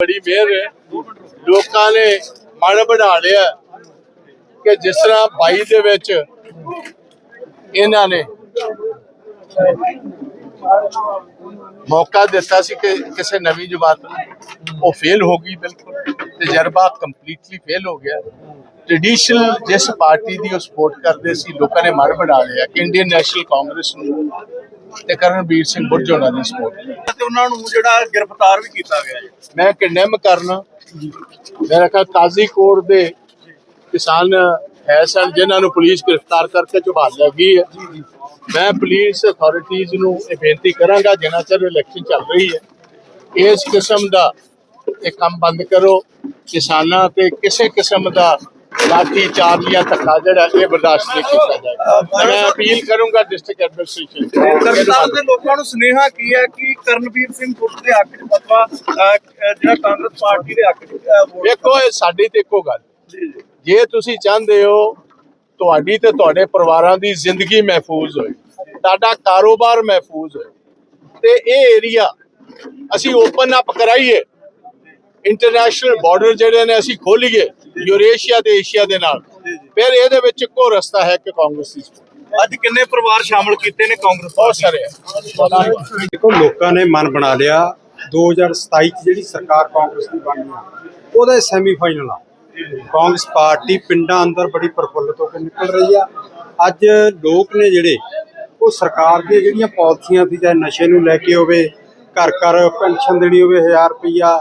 ਬੜੀ ਮਿਹਰ ਹੈ। ਲੋਕਾਂ ਨੇ ਮਨ ਬਣਾ ਲਿਆ ਕਿ ਜਿਸ ਤਰ੍ਹਾਂ 22 ਦੇ ਵਿੱਚ ਇਹਨਾਂ ਨੇ ਮੌਕਾ ਦਿੱਤਾ ਸੀ ਕਿ ਕਿਸੇ ਨਵੀਂ ਜਮਾਤ ਨੂੰ। ਉਹ ਫੇਲ ਹੋ ਗਈ ਬਿਲਕੁਲ ਤਜਰਬਾ ਕੰਪਲੀਟਲੀ ਫੇਲ ਹੋ ਗਿਆ। ਟ੍ਰੈਡੀਸ਼ਨਲ ਜਿਸ ਪਾਰਟੀ ਦੀ ਉਹ ਸਪੋਰਟ ਕਰਦੇ ਸੀ, ਲੋਕਾਂ ਨੇ ਮਨ ਬਣਾ ਲਿਆ ਕਿ ਇੰਡੀਅਨ ਨੈਸ਼ਨਲ ਕਾਂਗਰਸ ਨੂੰ ਤੇ ਕਰਨਵੀਰ ਸਿੰਘ ਬੁਰਜ ਉਹਨਾਂ ਦੀ ਸਪੋਰਟ ਤੇ ਉਹਨਾਂ ਨੂੰ ਜਿਹੜਾ ਗ੍ਰਿਫਤਾਰ ਵੀ ਕੀਤਾ ਗਿਆ। ਜੀ ਮੈਂ ਕੰਡੈਮ ਕਰਨਾ। ਮੇਰਾ ਖਿਆਲ ਕਾਜ਼ੀ ਕੋਰਟ ਦੇ ਕਿਸਾਨ ਹੈ ਸਨ ਜਿਨ੍ਹਾਂ ਨੂੰ ਪੁਲਿਸ ਗ੍ਰਿਫਤਾਰ ਕਰਕੇ ਝਬਾਲ ਲੱਗੀ ਹੈ। ਮੈਂ ਪੁਲਿਸ ਅਥਾਰਟੀਜ਼ ਨੂੰ ਇਹ ਬੇਨਤੀ ਕਰਾਂਗਾ ਜਿਨ੍ਹਾਂ ਚਿਰ ਇਲੈਕਸ਼ਨ ਚੱਲ ਰਹੀ ਹੈ ਇਸ ਕਿਸਮ ਦਾ ਇਹ ਕੰਮ ਬੰਦ ਕਰੋ। ਕਿਸਾਨਾਂ ਤੇ ਕਿਸੇ ਕਿਸਮ ਦਾ ਲਾਠੀ ਚਾਰਜ ਜਾਂ ਧੱਕਾ ਜਿਹੜਾ ਇਹ ਬਰਦਾਸ਼ਤ ਨਹੀਂ ਕੀਤਾ ਜਾਏਗਾ। ਮੈਂ ਅਪੀਲ ਕਰੂੰਗਾ ਡਿਸਟ੍ਰਿਕਟ ਐਡਮਿਨਿਸਟ੍ਰੇਸ਼ਨ ਸਰਕਾਰ ਦੇ ਲੋਕਾਂ ਨੂੰ ਸੁਨੇਹਾ ਕੀ ਹੈ ਕਿ ਕਰਨਵੀਰ ਸਿੰਘ ਗੁੱਟ ਦੇ ਹੱਕ ਬਦਲਾ ਜਿਹੜਾ ਕਾਂਗਰਸ ਪਾਰਟੀ ਦੇ ਹੱਕ ਵੇਖੋ ਇਹ ਸਾਡੀ ਤੇ ਇੱਕੋ ਗੱਲ। ਜੇ ਤੁਸੀਂ ਚਾਹੁੰਦੇ ਹੋ ਤੁਹਾਡੀ ਤੇ ਤੁਹਾਡੇ ਪਰਿਵਾਰਾਂ ਦੀ ਜ਼ਿੰਦਗੀ ਮਹਿਫੂਜ਼ ਹੋਏ ਤੁਹਾਡਾ ਕਾਰੋਬਾਰ ਮਹਿਫੂਜ਼ ਹੋਏ ਤੇ ਇਹ ਏਰੀਆ ਅਸੀਂ ਓਪਨ ਅਪ ਕਰਾਈਏ। ਇੰਟਰਨੈਸ਼ਨਲ ਬਾਰਡਰ ਜਿਹੜੇ ਨੇ ਅਸੀਂ ਖੋਲੀਏ ਯੂਰੇਸ਼ੀਆ ਤੇ ਏਸ਼ੀਆ ਦੇ ਨਾਲ। ਫਿਰ ਇਹਦੇ ਵਿੱਚ ਇੱਕੋ ਰਸਤਾ ਹੈ ਕਿ ਕਾਂਗਰਸ ਦੀ। ਅੱਜ ਕਿੰਨੇ ਪਰਿਵਾਰ ਸ਼ਾਮਲ ਕੀਤੇ ਨੇ ਕਾਂਗਰਸ ਬਹੁਤ ਸਾਰੇ। ਦੇਖੋ ਲੋਕਾਂ ਨੇ ਮਨ ਬਣਾ ਲਿਆ 2027 ਚ ਜਿਹੜੀ ਸਰਕਾਰ ਕਾਂਗਰਸ ਦੀ ਬਣਨੀ ਆ ਉਹਦਾ ਸੈਮੀਫਾਈਨਲ ਆ। ਕਾਂਗਰਸ ਪਾਰਟੀ ਪਿੰਡਾਂ ਅੰਦਰ ਬੜੀ ਪ੍ਰਫੁੱਲਤ ਹੋ ਕੇ ਨਿਕਲ ਰਹੀ ਆ। ਅੱਜ ਲੋਕ ਨੇ ਜਿਹੜੇ ਉਹ ਸਰਕਾਰ ਦੀਆਂ ਜਿਹੜੀਆਂ ਪਾਲਿਸੀਆਂ ਸੀ ਚਾਹੇ ਨਸ਼ੇ ਨੂੰ ਲੈ ਕੇ ਹੋਵੇ ਘਰ ਘਰ ਪੈਨਸ਼ਨ ਦੇਣੀ ਹੋਵੇ 1000 ਰੁਪਈਆ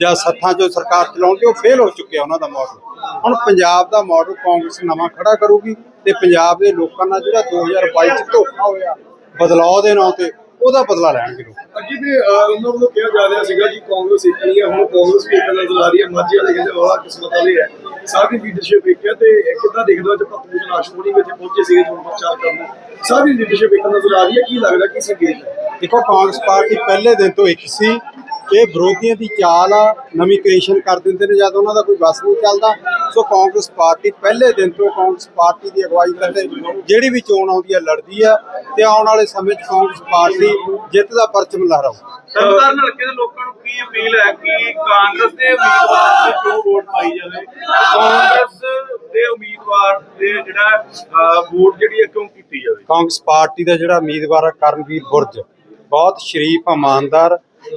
ਜਾਂ ਸੱਥਾਂ 'ਚੋਂ ਸਰਕਾਰ ਚਲਾਉਂਦੀ ਉਹ ਫੇਲ ਹੋ ਚੁੱਕਿਆ ਉਹਨਾਂ ਦਾ ਮਾਡਲ ਹੁਣ ਪੰਜਾਬ ਦਾ ਮਾਡਲ ਕਾਂਗਰਸ ਨਵਾਂ ਖੜਾ ਕਰੂਗੀ ਤੇ ਪੰਜਾਬ ਦੇ ਲੋਕਾਂ ਨਾਲ ਜਿਹੜਾ 2022 ਚ ਧੋਖਾ ਹੋਇਆ ਬਦਲਾਅ ਦੇ ਨਾਂ ਤੇ ਉਹਦਾ ਬਦਲਾ ਲੈਣਗੇ ਲੋਕ। ਅੱਗੇ ਵੀ ਉਹਨਾਂ ਵੱਲੋਂ ਕਿਹਾ ਜਾ ਰਿਹਾ ਸੀਗਾ ਕਿ ਕਾਂਗਰਸ ਇੱਕ ਨਹੀਂ ਹੈ ਹੁਣ ਕਾਂਗਰਸ ਵੀ ਇੱਕ ਆ ਰਹੀ ਹੈ। ਮਾਝੇ ਵਾਲੇ ਕਹਿੰਦੇ ਵਾਲਾ ਕਿਸਮਤ ਵਾਲੇ ਹੈ। ਸਾਰੀ ਲੀਡਰਸ਼ਿਪ ਇੱਕ ਹੈ ਤੇ ਕਿੱਦਾਂ ਦੇਖਦੇ ਹੋ ਜਦ ਭਗਤ ਆਸ਼ਮੋਣੀ ਵੀ ਇੱਥੇ ਪਹੁੰਚੇ ਸੀਗੇ ਚੋਣ ਪ੍ਰਚਾਰ ਕਰਨ? ਸਾਰੀ ਲੀਡਰਸ਼ਿਪ ਇੱਕ ਨਜ਼ਰ ਆ ਰਹੀ ਹੈ। ਕੀ ਲੱਗਦਾ ਕਿ ਸੰਕੇਤ ਹੈ? ਦੇਖੋ ਕਾਂਗਰਸ ਪਾਰਟੀ ਪਹਿਲੇ ਦਿਨ ਤੋਂ ਇੱਕ ਸੀ ਇਹ ਵਿਰੋਧੀਆਂ ਦੀ ਚਾਲ ਆ ਨਵੀਂ ਕ੍ਰੀਏਸ਼ਨ ਕਰ ਦਿੰਦੇ ਨੇ ਜਦ ਉਹਨਾਂ ਦਾ ਕੋਈ ਬਸ ਨਹੀਂ ਚੱਲਦਾ। ਸੋ ਕਾਂਗਰਸ ਪਾਰਟੀ ਪਹਿਲੇ ਦਿਨ ਤੋਂ ਕਾਂਗਰਸ ਪਾਰਟੀ ਦੀ ਅਗਵਾਈ ਕਰਦੇ ਜਿਹੜੀ ਵੀ ਚੋਣ ਆਉਂਦੀ ਹੈ ਲੜਦੀ ਆ ਤੇ ਆਉਣ ਵਾਲੇ ਸਮੇਂ 'ਚ ਕਾਂਗਰਸ ਪਾਰਟੀ ਜਿੱਤ ਦਾ ਪਰਚਮ ਲਹਿਰਾਊ ਤਰਨਤਾਰਨ ਹਲਕੇ ਦੇ ਲੋਕਾਂ ਨੂੰ ਕੀ ਅਪੀਲ ਹੈ ਕਿ ਕਾਂਗਰਸ ਦੇ ਉਮੀਦਵਾਰ ਨੂੰ ਕਿਉਂ ਵੋਟ ਪਾਈ ਜਾਵੇ ਕਾਂਗਰਸ ਦੇ ਉਮੀਦਵਾਰ ਦੇ ਜਿਹੜਾ ਵੋਟ ਜਿਹੜੀ ਹੈ ਕਿਉਂ ਕੀਤੀ ਜਾਵੇ? ਕਾਂਗਰਸ ਪਾਰਟੀ ਦਾ ਜਿਹੜਾ ਉਮੀਦਵਾਰ ਆ ਕਰਨਵੀਰ ਬੁਰਜ ਬਹੁਤ ਸ਼ਰੀਫ ਇਮਾਨਦਾਰ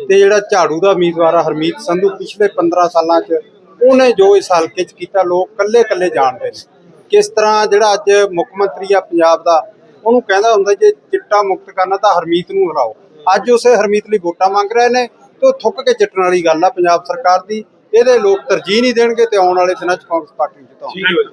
ਤੇ ਜਿਹੜਾ ਝਾੜੂ ਦਾ ਉਮੀਦਵਾਰ ਆ ਹਰਮੀਤ ਸੰਧੂ, ਪਿਛਲੇ 15 ਸਾਲਾਂ 'ਚ ਉਹਨੇ ਜੋ ਇਸ ਹਲਕੇ 'ਚ ਕੀਤਾ, ਲੋਕ ਕੱਲੇ-ਕੱਲੇ ਜਾਣਦੇ ਨੇ। ਕਿਸ ਤਰ੍ਹਾਂ ਜਿਹੜਾ ਅੱਜ ਮੁੱਖ ਮੰਤਰੀ ਆ ਪੰਜਾਬ ਦਾ, ਉਹਨੂੰ ਕਹਿੰਦਾ ਹੁੰਦਾ ਜੇ ਚਿੱਟਾ ਮੁਕਤ ਕਰਨਾ ਤਾਂ ਹਰਮੀਤ ਨੂੰ ਹਰਾਓ। ਅੱਜ ਉਸੇ ਹਰਮੀਤ ਲਈ ਵੋਟਾਂ ਮੰਗ ਰਹੇ ਨੇ ਤੇ ਉਹ ਥੁੱਕ ਕੇ ਚਿੱਟਣ ਵਾਲੀ ਗੱਲ ਆ ਪੰਜਾਬ ਸਰਕਾਰ ਦੀ। ਇਹਦੇ ਲੋਕ ਤਰਜੀਹ ਨਹੀਂ ਦੇਣਗੇ ਤੇ ਆਉਣ ਵਾਲੇ ਦਿਨਾਂ 'ਚ ਕਾਂਗਰਸ ਪਾਰਟੀ ਨੂੰ ਜਿਤਾਉਣਗੇ